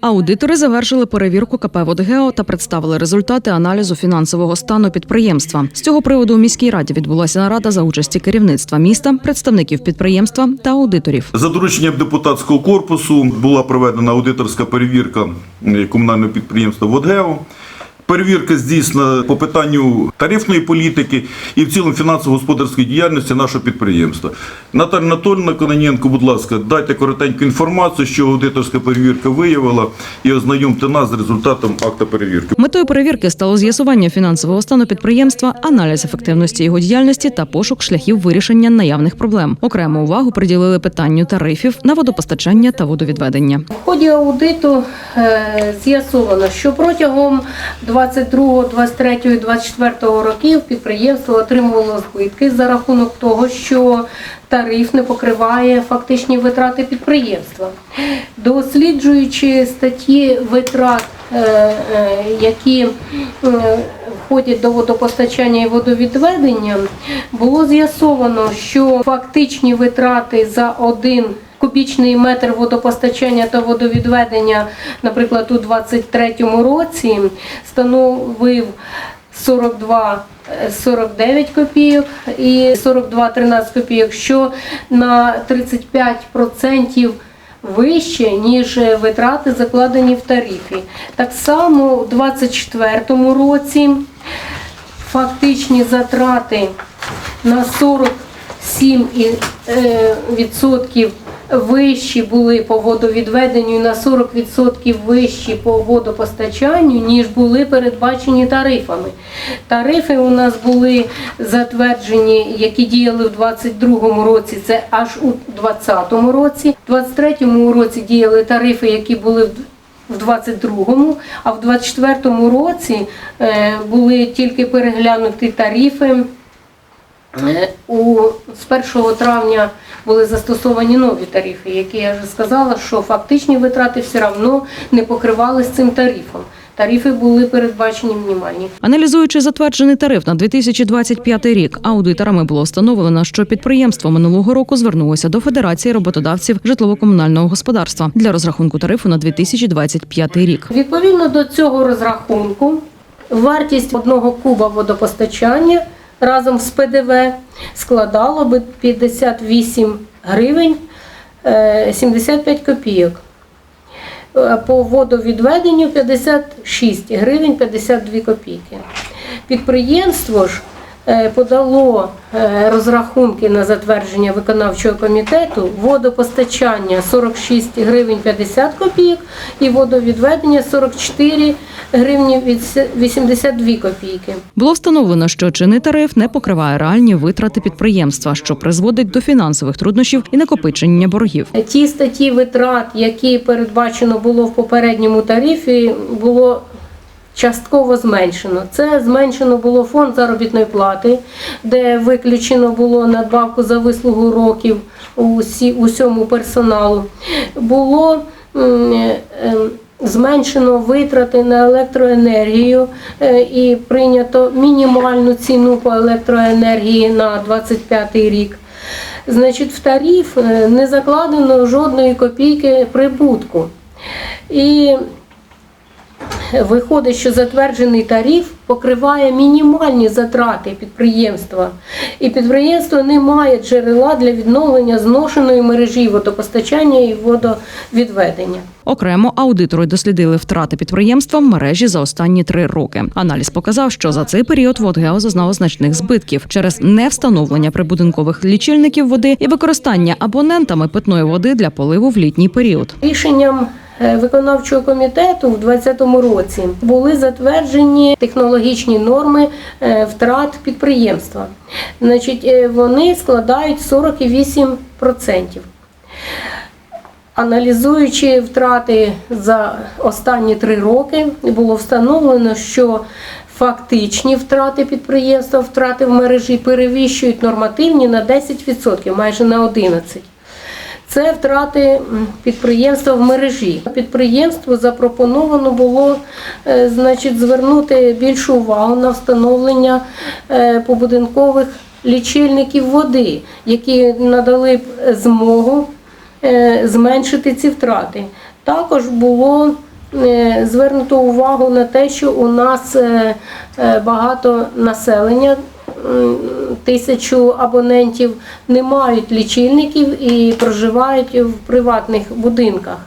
Аудитори завершили перевірку КП «Водгео» та представили результати аналізу фінансового стану підприємства. З цього приводу у міській раді відбулася нарада за участі керівництва міста, представників підприємства та аудиторів. За дорученням депутатського корпусу була проведена аудиторська перевірка е, комунального підприємства «Водгео». Перевірка здійснена по питанню тарифної політики і в цілому фінансово-господарської діяльності нашого підприємства. Наталя Анатольовна Кононенко, будь ласка, дайте коротеньку інформацію, що аудиторська перевірка виявила, і ознайомте нас з результатом акта перевірки. Метою перевірки стало з'ясування фінансового стану підприємства, аналіз ефективності його діяльності та пошук шляхів вирішення наявних проблем. Окрему увагу приділили питанню тарифів на водопостачання та водовідведення. В ході аудиту е, з'ясовано, що протягом 22, 23 і 24 років підприємство отримувало збитки за рахунок того, що тариф не покриває фактичні витрати підприємства. Досліджуючи статті витрат, е, е, які е, входять до водопостачання і водовідведення, було з'ясовано, що фактичні витрати за один кубічний метр водопостачання та водовідведення, наприклад, у 2023 році становив 42 е, 49 копійок і 42 13 копійок, що на 35% вище, ніж витрати закладені в тарифі. Так само у 2024 році фактичні затрати на 47 і, е, відсотків вищі були по водовідведенню на 40% вищі по водопостачанню, ніж були передбачені тарифами. Тарифи у нас були затверджені, які діяли в 2022 році, це аж у 2020 році. В 2023 році діяли тарифи, які були в в 22-му, а в 24-му році е, були тільки переглянуті тарифи. Е, У, з 1 травня були застосовані нові тарифи, які я вже сказала, що фактичні витрати все одно не покривалися цим тарифом. Тарифи були передбачені мінімальні. Аналізуючи затверджений тариф на 2025 рік, аудиторами було встановлено, що підприємство минулого року звернулося до Федерації роботодавців житлово-комунального господарства для розрахунку тарифу на 2025 рік. Відповідно до цього розрахунку, вартість одного куба водопостачання разом з ПДВ складало би 58 гривень е, 75 копійок. Е, По водовідведенню 56 гривень 52 копійки. Підприємство ж е, подало е, розрахунки на затвердження виконавчого комітету водопостачання 46 гривень 50 копійок і водовідведення 44 гривні від 82 копійки. Було встановлено, що чинний тариф не покриває реальні витрати підприємства, що призводить до фінансових труднощів і накопичення боргів. Ті статті витрат, які передбачено було в попередньому тарифі, було частково зменшено. Це зменшено було фонд заробітної плати, де виключено було надбавку за вислугу років усі, усьому персоналу. Було е, ем, Зменшено витрати на електроенергію е, і прийнято мінімальну ціну по електроенергії на 25 рік. Значить, в тариф е, не закладено жодної копійки прибутку. І виходить, що затверджений тариф покриває мінімальні затрати підприємства. І підприємство не має джерела для відновлення зношеної мережі водопостачання і водовідведення. Окремо аудитори дослідили втрати підприємства в мережі за останні три роки. Аналіз показав, що за цей період Водгео зазнало значних збитків через невстановлення прибудинкових лічильників води і використання абонентами питної води для поливу в літній період. Рішенням виконавчого комітету в 2020 році були затверджені технологічні норми е, втрат підприємства. Значить, е, вони складають 48%. Аналізуючи втрати за останні три роки, було встановлено, що фактичні втрати підприємства, втрати в мережі перевищують нормативні на 10%, майже на 11%. Це втрати підприємства в мережі. Підприємству запропоновано було е, значить, звернути більшу увагу на встановлення е, побудинкових лічильників води, які надали б змогу е, зменшити ці втрати. Також було звернуто увагу на те, що у нас багато населення, тисячу абонентів не мають лічильників і проживають в приватних будинках.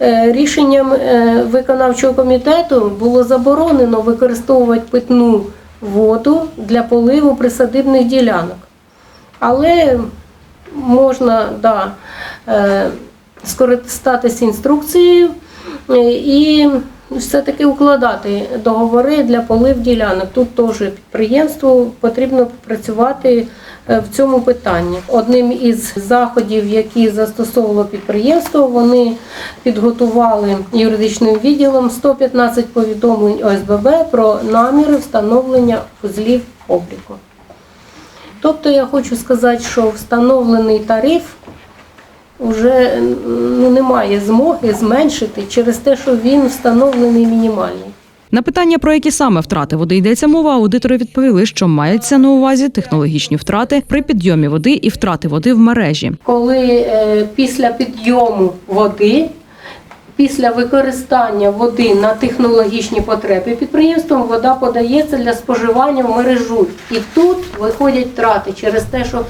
Е, Рішенням е, виконавчого комітету було заборонено використовувати питну воду для поливу присадибних ділянок. Але можна да, е, скористатися інструкцією і все-таки укладати договори для полив ділянок. Тут теж підприємству потрібно працювати е, в цьому питанні. Одним із заходів, які застосовувало підприємство, вони підготували юридичним відділом 115 повідомлень ОСББ про наміри встановлення вузлів обліку. Тобто я хочу сказати, що встановлений тариф вже ну, немає змоги зменшити через те, що він встановлений мінімальний. На питання, про які саме втрати води йдеться мова, аудитори відповіли, що мається на увазі технологічні втрати при підйомі води і втрати води в мережі. Коли е, після підйому води, після використання води на технологічні потреби підприємством, вода подається для споживання в мережу. І тут виходять втрати через те, що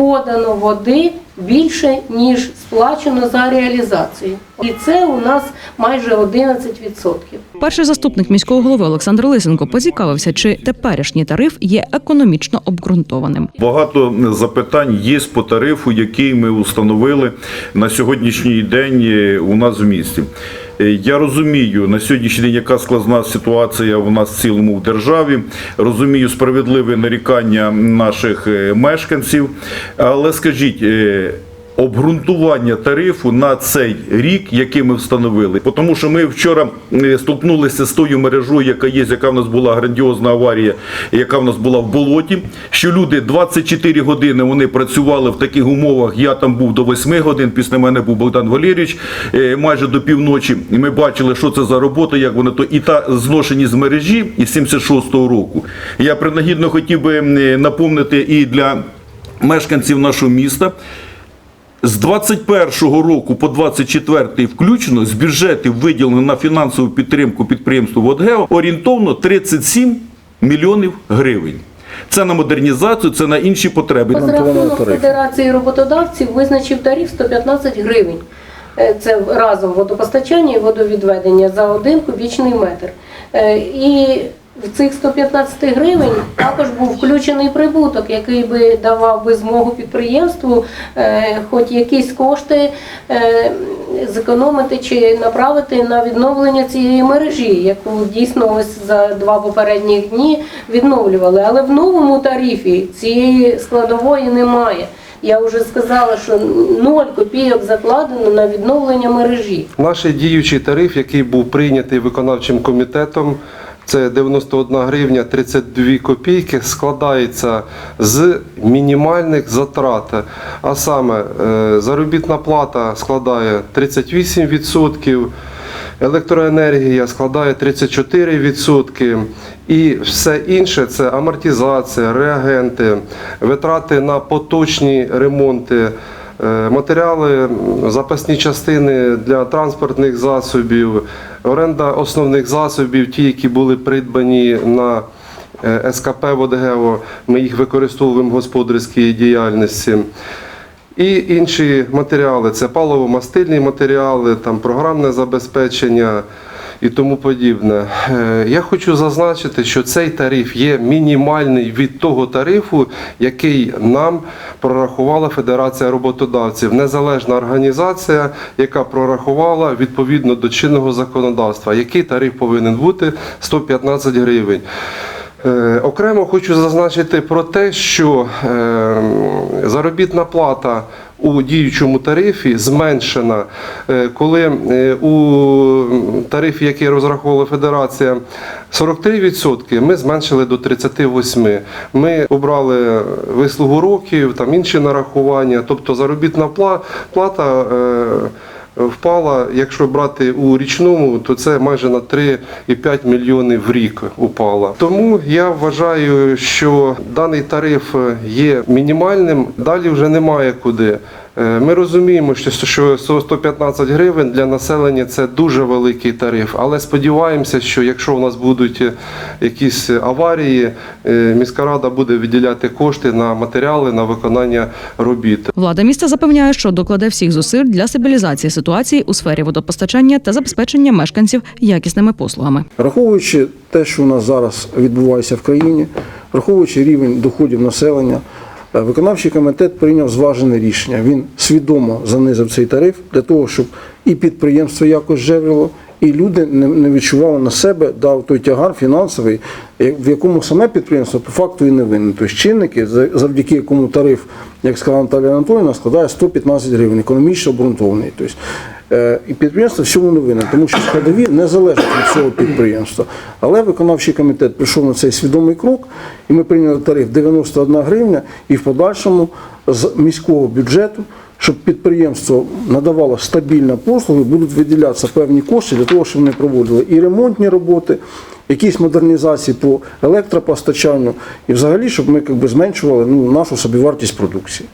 подано води більше, ніж сплачено за реалізацію. І це у нас майже 11%. Перший заступник міського голови Олександр Лисенко поцікавився, чи теперішній тариф є економічно обґрунтованим. Багато запитань є по тарифу, який ми установили на сьогоднішній день е, у нас в місті. Е, Я розумію на сьогоднішній день, яка складна ситуація у нас в цілому в державі. Розумію справедливе нарікання наших е, мешканців. Але скажіть. Обґрунтування тарифу на цей рік, який ми встановили, тому що ми вчора столкнулися з тою мережою, яка є, яка в нас була грандіозна аварія, яка в нас була в болоті. Що люди 24 години вони працювали в таких умовах. Я там був до 8 годин. Після мене був Богдан Валерійович е, майже до півночі. І ми бачили, що це за робота, як вона то і та зношеність з мережі із 76-го року. Я принагідно хотів би е, напомнити і для мешканців нашого міста. З 21 року по 24 включно з бюджетів виділено на фінансову підтримку підприємству «Водгео» орієнтовно 37 мільйонів гривень. Це на модернізацію, це на інші потреби. Розрахунок Федерації роботодавців визначив тариф 115 гривень. Е, Це разом водопостачання і водовідведення за один кубічний метр. Е, І в цих 115 гривень також був включений прибуток, який би давав би змогу підприємству е, хоч якісь кошти е, зекономити чи направити на відновлення цієї мережі, яку дійсно ось за два попередні дні відновлювали. Але в новому тарифі цієї складової немає. Я вже сказала, що 0 копійок закладено на відновлення мережі. Наш діючий тариф, який був прийнятий виконавчим комітетом, це 91 гривня 32 копійки, складається з мінімальних затрат. А саме е, заробітна плата складає 38%, електроенергія складає 34%, і все інше це амортизація, реагенти, витрати на поточні ремонти. Е, Матеріали, запасні частини для транспортних засобів, оренда основних засобів, ті, які були придбані на е, СКП «Водгео», ми їх використовуємо в господарській діяльності. І інші матеріали це паливо-мастильні матеріали, там програмне забезпечення і тому подібне. Е, Я хочу зазначити, що цей тариф є мінімальний від того тарифу, який нам прорахувала Федерація роботодавців, незалежна організація, яка прорахувала відповідно до чинного законодавства, який тариф повинен бути 115 гривень. Е, Окремо хочу зазначити про те, що е, заробітна плата у діючому тарифі зменшена, Е, коли е, у тарифі, який розраховувала Федерація, 43%, ми зменшили до 38%. Ми обрали вислугу років, там інші нарахування, тобто заробітна пла- плата. Впала, якщо брати у річному, то це майже на 3,5 мільйони в рік упала. Тому я вважаю, що даний тариф є мінімальним. Далі вже немає куди. Е, Ми розуміємо, що що 115 гривень для населення це дуже великий тариф, але сподіваємося, що якщо у нас будуть е, якісь аварії, е, міська рада буде виділяти кошти на матеріали на виконання робіт. Влада міста запевняє, що докладе всіх зусиль для стабілізації ситуації у сфері водопостачання та забезпечення мешканців якісними послугами. Враховуючи те, що у нас зараз відбувається в країні, враховуючи рівень доходів населення, виконавчий комітет прийняв зважене рішення. Він свідомо занизив цей тариф для того, щоб і підприємство якось жевріло, і люди не відчували на себе дав той тягар фінансовий, е, в якому саме підприємство по факту і не винне. Тобто чинники, за- завдяки якому тариф, як сказала Наталія Анатолійовна, складає 115 гривень, економічно обґрунтований. Тобто, е, і підприємство всьому не винне, тому що складові не залежать від цього підприємства. Але виконавчий комітет прийшов на цей свідомий крок, і ми прийняли тариф 91 гривня, і в подальшому з міського бюджету щоб підприємство надавало стабільні послуги, будуть виділятися певні кошти для того, щоб вони проводили і ремонтні роботи, якісь модернізації по електропостачанню, і взагалі, щоб ми якби, зменшували ну, нашу собівартість продукції.